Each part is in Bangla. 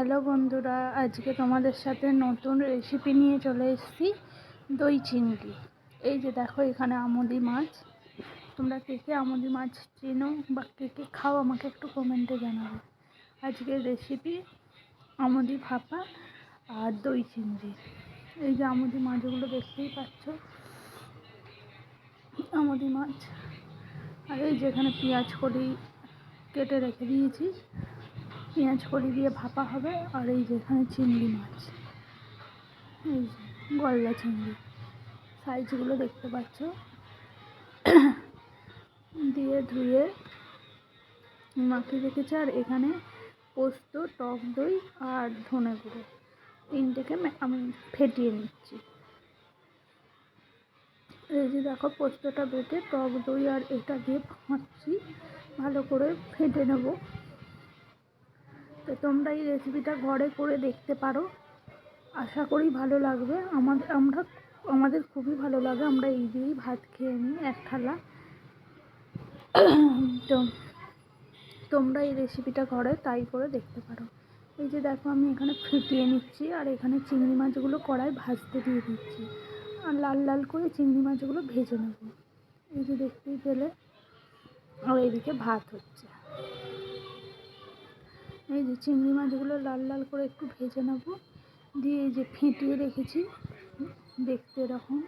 হ্যালো বন্ধুরা, আজকে তোমাদের সাথে নতুন রেসিপি নিয়ে চলে এসেছি, দই চিংড়ি। এই যে দেখো এখানে আমুদি মাছ। তোমরা কে কে আমুদি মাছ চেনো বা কে কে খাও আমাকে একটু কমেন্টে জানাবে। আজকের রেসিপি আমুদি ভাপা আর দই চিংড়ি। এই যে আমুদি মাছগুলো দেখতেই পাচ্ছ। আমুদি মাছ। আর এই যেখানে পেঁয়াজ কলি কেটে রেখে দিয়েছি। পেঁয়াজ কলি দিয়ে ভাপা হবে আর এই যে এখানে চিংড়ি মাছ। এই যে গলদা চিংড়ি। সাইজগুলো দেখতে পাচ্ছ। দিয়ে ধুয়ে মাখিয়ে রেখেছে আর এখানে পোস্ত, টক দই আর ধনে গুঁড়ো। তিনটেকে আমি ফেটিয়ে নিচ্ছি। এই যে দেখো পোস্তটা বেটে টক দই আর এটা দিয়ে ফাঁকছি ভালো করে ফেটে নেব। তো তোমরা এই রেসিপিটা ঘরে করে দেখতে পারো। আশা করি ভালো লাগবে। আমাদের আমরা, আমাদের খুবই ভালো লাগে। আমরা এই দিয়েই ভাত খেয়ে নিই এক থালা। তো তোমরা এই রেসিপিটা ঘরে তাই করে দেখতে পারো। এই যে দেখো, আমি এখানে ফুটিয়ে নিচ্ছি আর এখানে চিংড়ি মাছগুলো কড়াই ভাজতে দিয়ে দিচ্ছি। আর লাল লাল করে চিংড়ি মাছগুলো ভেজে নেব। এই যে দেখতেই পেলে, আর এদিকে ভাত হচ্ছে। এই যে চিংড়ি মাছগুলো লাল লাল করে একটু ভেজে নেব। দিয়ে এই যে ফেটিয়ে রেখেছি, দেখতে এরকম।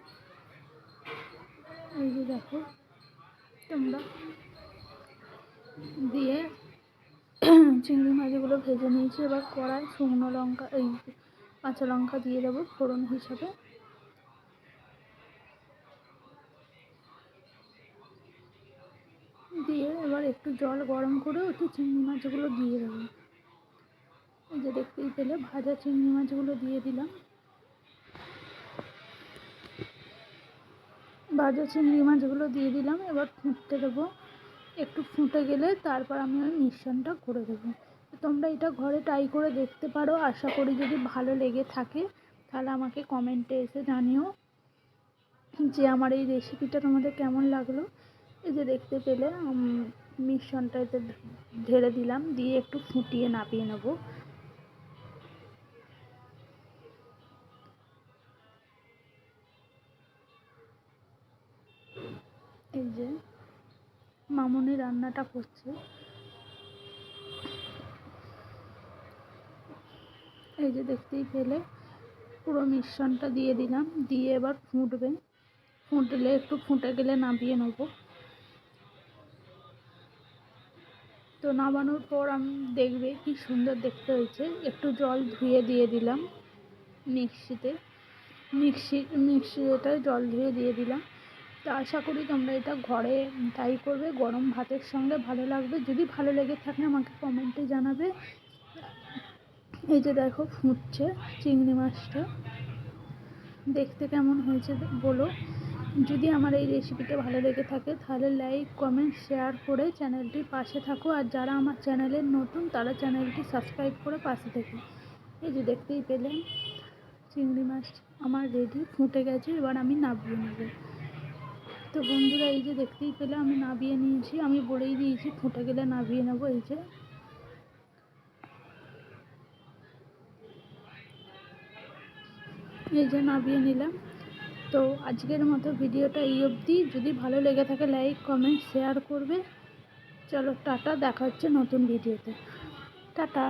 এই যে দেখো, তোমরা দিয়ে চিংড়ি মাছগুলো ভেজে নিয়েছি। এবার কড়াই শুকনো লঙ্কা, এই কাঁচা লঙ্কা দিয়ে দেবো ফোড়ন হিসাবে। দিয়ে এবার একটু জল গরম করে ওতে চিংড়ি মাছগুলো দিয়ে দেবো। এই যে দেখতেই পেলে, ভাজা চিংড়ি মাছগুলো দিয়ে দিলাম। ভাজা চিংড়ি মাছগুলো দিয়ে দিলাম, এবার ফুটতে দেবো। একটু ফুটে গেলে তারপর আমি ওই মিশ্রণটা করে দেবো। তোমরা এটা ঘরে ট্রাই করে দেখতে পারো, আশা করি যদি ভালো লেগে থাকে, তাহলে আমাকে কমেন্টে এসে জানিও যে আমার এই রেসিপিটা তোমাদের কেমন লাগল। এই যে দেখতে পেলে মিশ্রণটা এতে ঢেলে দিলাম, দিয়ে একটু ফুটিয়ে নাপিয়ে নেব। এই যে মামনি রান্নাটা করছে। এই যে দেখতেই পেলে, পুরো মিশ্রণটা দিয়ে দিলাম, দিয়ে এবার ফুটবে। ফুটলে একটু ফুটে গেলে নামিয়ে নেব। তো নামানোর পর আমি দেখবে কি সুন্দর দেখতে হয়েছে। একটু জল ধুয়ে দিয়ে দিলাম মিক্সিতে। মিক্সি মিক্সিটায় জল ধুয়ে দিয়ে দিলাম। তো আশা করি তোমরা এটা ঘরে ট্রাই করবে। গরম ভাতের সঙ্গে ভালো লাগবে। যদি ভালো লেগে থাকে আমাকে কমেন্টে জানাবে। এই যে দেখো ফুটছে চিংড়ি মাছটা। দেখতে কেমন হয়েছে বলো। যদি আমার এই রেসিপিটা ভালো লেগে থাকে তাহলে লাইক কমেন্ট শেয়ার করে চ্যানেলটির পাশে থাকো। আর যারা আমার চ্যানেলের নতুন তারা চ্যানেলটি সাবস্ক্রাইব করে পাশে থেকো। এই যে দেখতেই পেলেন, চিংড়ি মাছ আমার রেডি ফুটে গেছে। এবার আমি নামিয়ে নেব। তো বন্ধুরা, এই যে দেখতেই পেলে, আমি নামিয়ে নিয়েছি, আমি বলেই দিয়েছি, ফুটে গেলে নামিয়ে নেব, এই যে। এই যে নামিয়ে নিলাম। তো আজকের মতো ভিডিওটা এই অবধি। যদি ভালো লেগে থাকে, লাইক, কমেন্ট, শেয়ার করবে। চলো, টাটা, দেখা হচ্ছে নতুন ভিডিওতে। টাটা।